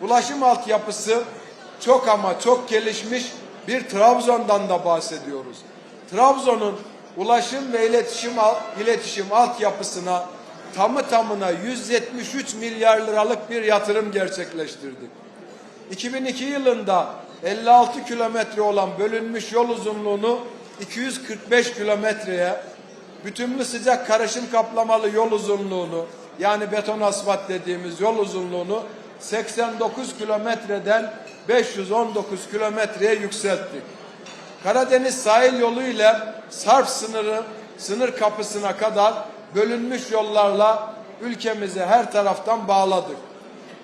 Ulaşım altyapısı çok ama çok gelişmiş bir Trabzon'dan da bahsediyoruz. Trabzon'un ulaşım ve iletişim iletişim altyapısına tamı tamına 173 milyar liralık bir yatırım gerçekleştirdik. 2002 yılında 56 kilometre olan bölünmüş yol uzunluğunu 245 kilometreye, bütünlü sıcak karışım kaplamalı yol uzunluğunu yani beton asfalt dediğimiz yol uzunluğunu 89 kilometreden 519 kilometreye yükselttik. Karadeniz sahil yolu ile Sarp sınırı sınır kapısına kadar bölünmüş yollarla ülkemizi her taraftan bağladık.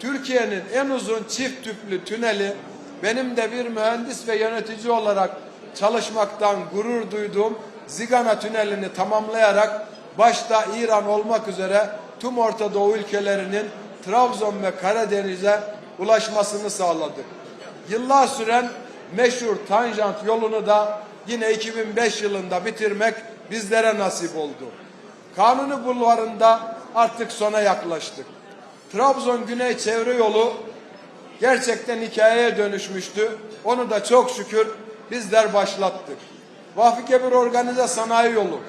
Türkiye'nin en uzun çift tüplü tüneli benim de bir mühendis ve yönetici olarak çalışmaktan gurur duyduğum Zigana tünelini tamamlayarak başta İran olmak üzere tüm Orta Doğu ülkelerinin Trabzon ve Karadeniz'e ulaşmasını sağladık. Yıllar süren meşhur tanjant yolunu da yine 2005 yılında bitirmek bizlere nasip oldu. Kanuni bulvarında artık sona yaklaştık. Trabzon Güney Çevre Yolu gerçekten hikayeye dönüşmüştü. Onu da çok şükür bizler başlattık. Vahfi Kebir Organize Sanayi Yolu.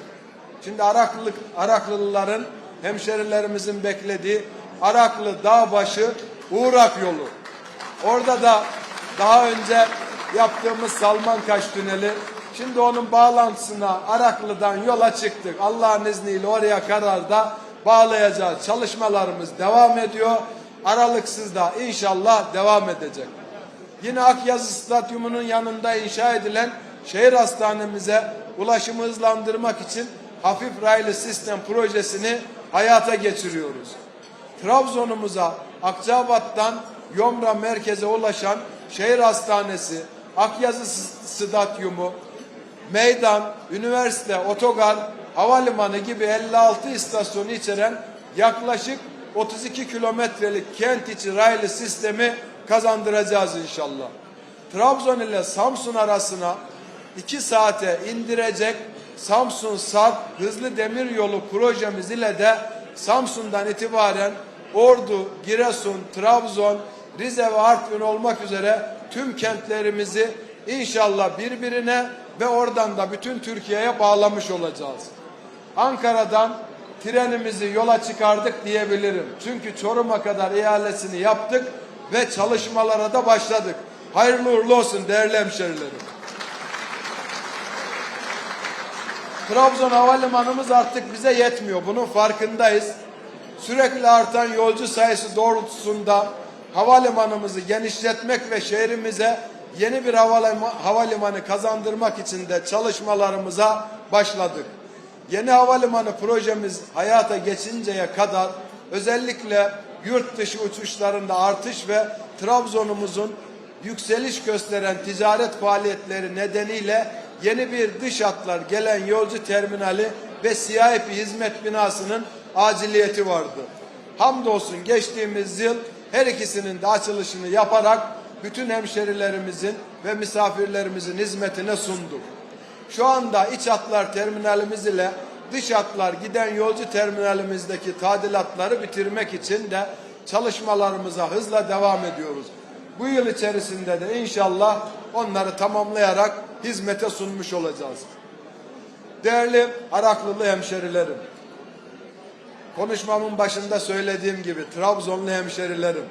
Şimdi Araklı, Araklıların, hemşerilerimizin beklediği Araklı Dağbaşı Uğrak Yolu. Orada da daha önce yaptığımız Salmankaş Tüneli, şimdi onun bağlantısına Araklı'dan yola çıktık. Allah'ın izniyle oraya kadar da bağlayacağız. Çalışmalarımız devam ediyor. Aralıksız da inşallah devam edecek. Yine Akyazı Stadyumu'nun yanında inşa edilen şehir hastanemize ulaşımı hızlandırmak için hafif raylı sistem projesini hayata geçiriyoruz. Trabzon'umuza Akçabat'tan Yomra merkeze ulaşan şehir hastanesi, Akyazı Stadyumu, meydan, üniversite, otogar, havalimanı gibi 56 istasyonu içeren yaklaşık 32 kilometrelik kent içi raylı sistemi kazandıracağız inşallah. Trabzon ile Samsun arasına 2 saate indirecek Samsun Sarp hızlı demir yolu projemiz ile de Samsun'dan itibaren Ordu, Giresun, Trabzon, Rize ve Artvin olmak üzere tüm kentlerimizi inşallah birbirine ve oradan da bütün Türkiye'ye bağlamış olacağız. Ankara'dan trenimizi yola çıkardık diyebilirim. Çünkü Çorum'a kadar ihalesini yaptık ve çalışmalara da başladık. Hayırlı uğurlu olsun değerli hemşerilerim. Trabzon Havalimanımız artık bize yetmiyor. Bunun farkındayız. Sürekli artan yolcu sayısı doğrultusunda havalimanımızı genişletmek ve şehrimize yeni bir havalima- havalimanı kazandırmak için de çalışmalarımıza başladık. Yeni havalimanı projemiz hayata geçinceye kadar özellikle yurt dışı uçuşlarında artış ve Trabzon'umuzun yükseliş gösteren ticaret faaliyetleri nedeniyle yeni bir dış hatlar gelen yolcu terminali ve CIP hizmet binasının aciliyeti vardı. Hamdolsun geçtiğimiz yıl her ikisinin de açılışını yaparak bütün hemşerilerimizin ve misafirlerimizin hizmetine sunduk. Şu anda iç hatlar terminalimiz ile dış hatlar giden yolcu terminalimizdeki tadilatları bitirmek için de çalışmalarımıza hızla devam ediyoruz. Bu yıl içerisinde de inşallah onları tamamlayarak hizmete sunmuş olacağız. Değerli Araklılı hemşerilerim, konuşmamın başında söylediğim gibi Trabzonlu hemşerilerim,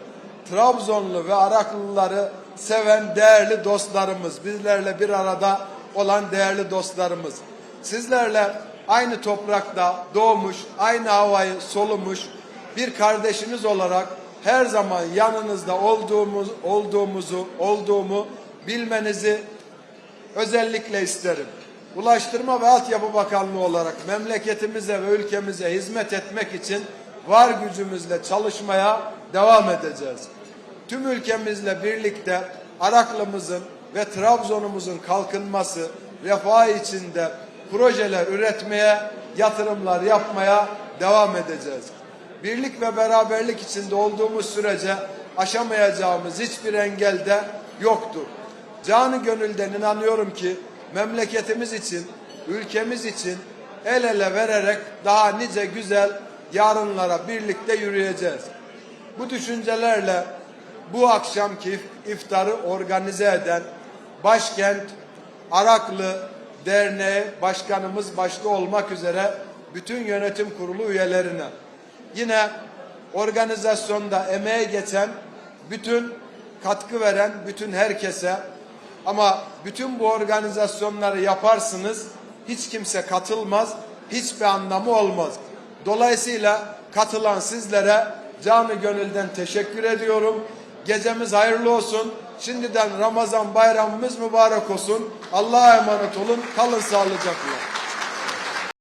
Trabzonlu ve Araklıları seven değerli dostlarımız, bizlerle bir arada olan değerli dostlarımız. Sizlerle aynı toprakta doğmuş, aynı havayı solumuş bir kardeşiniz olarak her zaman yanınızda olduğumuz olduğumuzu, olduğumu bilmenizi özellikle isterim. Ulaştırma ve Altyapı Bakanlığı olarak memleketimize ve ülkemize hizmet etmek için var gücümüzle çalışmaya devam edeceğiz. Tüm ülkemizle birlikte Araklımızın ve Trabzon'umuzun kalkınması, refah içinde projeler üretmeye, yatırımlar yapmaya devam edeceğiz. Birlik ve beraberlik içinde olduğumuz sürece aşamayacağımız hiçbir engel de yoktur. Canı gönülden inanıyorum ki memleketimiz için, ülkemiz için el ele vererek daha nice güzel yarınlara birlikte yürüyeceğiz. Bu düşüncelerle bu akşamki if- iftarı organize eden Başkent Araklı Derneği Başkanımız başta olmak üzere bütün yönetim kurulu üyelerine yine organizasyonda emeğe geçen bütün katkı veren bütün herkese ama bütün bu organizasyonları yaparsınız hiç kimse katılmaz hiçbir anlamı olmaz. Dolayısıyla katılan sizlere canı gönülden teşekkür ediyorum. Gecemiz hayırlı olsun. Şimdiden Ramazan bayramımız mübarek olsun. Allah'a emanet olun. Kalın sağlıcakla.